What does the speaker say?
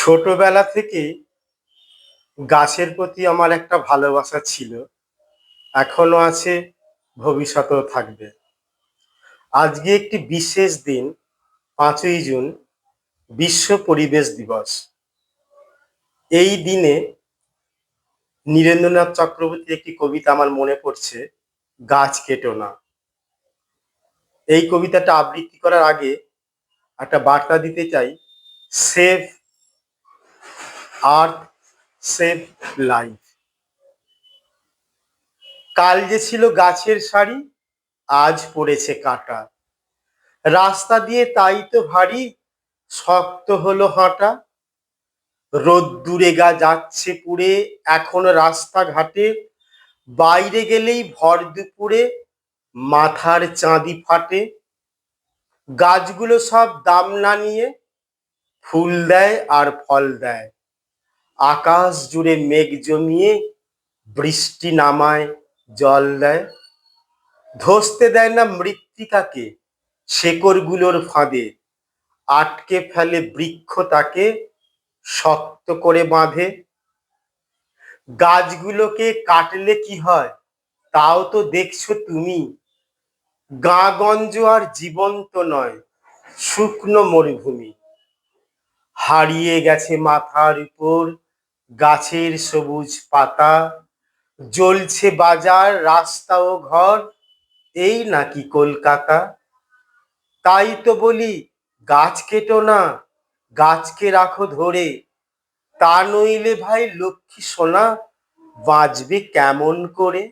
ছোটবেলা থেকে গাছের প্রতি আমার একটা ভালোবাসা ছিল। এখনও আছে, ভবিষ্যতেও থাকবে। আজকে একটি বিশেষ দিন, পাঁচই জুন, বিশ্ব পরিবেশ দিবস। এই দিনে নীরেন্দ্রনাথ চক্রবর্তীর একটি কবিতা আমার মনে পড়ছে, গাছ কেটো না। এই কবিতাটা আবৃত্তি করার আগে একটা বার্তা দিতে চাই, সেভ আর্থ সেভ লাইফ। কাল যে ছিল গাছের সারি, আজ পড়েছে কাটা। রাস্তা দিয়ে তাই তো ভারী, শক্ত হলো হাঁটা। রোদ্দুরে গা যাচ্ছে পুড়ে, এখন রাস্তাঘাটে। বাইরে গেলেই ভর দুপুরে, মাথার চাঁদি ফাটে। গাছগুলো সব দাম না নিয়ে, ফুল দেয় আর ফল দেয়। আকাশ জুড়ে মেঘ জমিয়ে বৃষ্টি নামায়, জল দেয়। ধসতে দেয় না মৃত্তিকাকে, শেকড়গুলোর ফাঁদে। আটকে ফেলে বৃক্ষ তাকে, শক্ত করে বাঁধে। গাছগুলোকে কাটলে কি হয়, তাও তো দেখছ তুমি। গাগঞ্জ আর জীবন্ত নয়, শুকনো মরুভূমি। হারিয়ে গেছে মাথার উপর গাছের সবুজ পাতা, জ্বলছে বাজার, রাস্তা ও ঘর, এই নাকি কলকাতা? তাই তো বলি, গাছ কেটো না, গাছকে রাখো ধরে। তা নইলে ভাই লক্ষ্মী সোনা বাঁচবে কেমন করে?